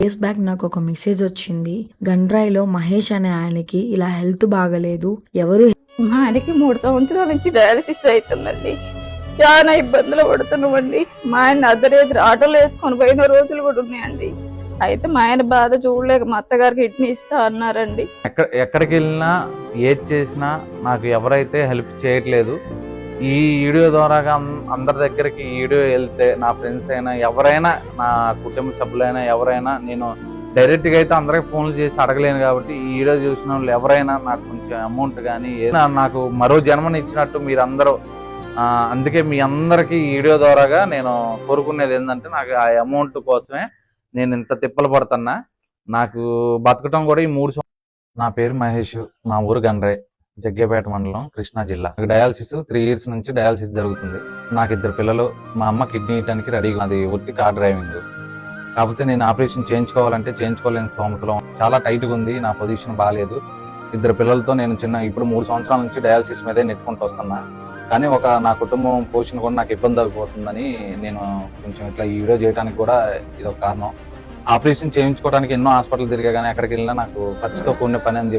Days back నాకు ఒక message వచ్చింది. గండ్రాయిలో మహేష్ అనే ఆయనకి ఇలా హెల్త్ బాగలేదు. ఎవరు మా ఆయనకి మూడు సంవత్సరాల నుంచి డయాలసిస్ అవుతుందండి. చాలా ఇబ్బందులు పడుతున్నామండి. మా ఆయన అద్దరేద్దరు ఆటోలో వేసుకొని పోయిన రోజులు కూడా ఉన్నాయండి. అయితే మా ఆయన బాధ చూడలేక మా అత్తగారు కిడ్నీ ఇస్తా అన్నారండి. ఎక్కడ ఎక్కడికి వెళ్ళినా ఏది చేసినా నాకు ఎవరైతే హెల్ప్ చేయట్లేదు ఈ వీడియో ద్వారాగా అందరి దగ్గరికి ఈ వీడియో వెళ్తే నా ఫ్రెండ్స్ అయినా ఎవరైనా నా కుటుంబ సభ్యులైనా ఎవరైనా నేను డైరెక్ట్గా అయితే అందరికి ఫోన్లు చేసి అడగలేను కాబట్టి ఈ వీడియో చూసిన వాళ్ళు ఎవరైనా నాకు కొంచెం అమౌంట్ కానీ ఏదైనా నాకు మరో జన్మని ఇచ్చినట్టు మీరందరూ అందుకే మీ అందరికీ ఈ వీడియో ద్వారాగా నేను కోరుకునేది ఏంటంటే నాకు ఆ అమౌంట్ కోసమే నేను ఇంత తిప్పలు పడుతున్నా. నాకు బతకటం కూడా ఈ మూడు నా పేరు మహేష్ మా ఊరు గండ్రే. జగ్గేపేట మండలం కృష్ణా జిల్లా. నాకు డయాలసిస్ త్రీ ఇయర్స్ నుంచి డయాలసిస్ జరుగుతుంది. నాకు ఇద్దరు పిల్లలు మా అమ్మ కిడ్నీ ఇవ్వడానికి రెడీగా అది వృత్తి కార్ డ్రైవింగ్ కాకపోతే నేను ఆపరేషన్ చేయించుకోవాలంటే చేయించుకోలేని స్తోమతలో చాలా టైట్గా ఉంది నా పొజిషన్ బాగాలేదు ఇద్దరు పిల్లలతో నేను చిన్న ఇప్పుడు మూడు సంవత్సరాల నుంచి డయాలసిస్ మీదే నెట్టుకుంటూ వస్తున్నా. కానీ ఒక నా కుటుంబం పోషణ కూడా నాకు ఇబ్బంది అయిపోతుందని నేను కొంచెం ఇట్లా ఈ వీడియో చేయడానికి కూడా ఇది ఒక కారణం. ఆపరేషన్ చేయించుకోవడానికి ఎన్నో హాస్పిటల్ తిరిగా కానీ ఎక్కడికి వెళ్ళినా నాకు ఖర్చుతో కూడిన పని అని చెప్పి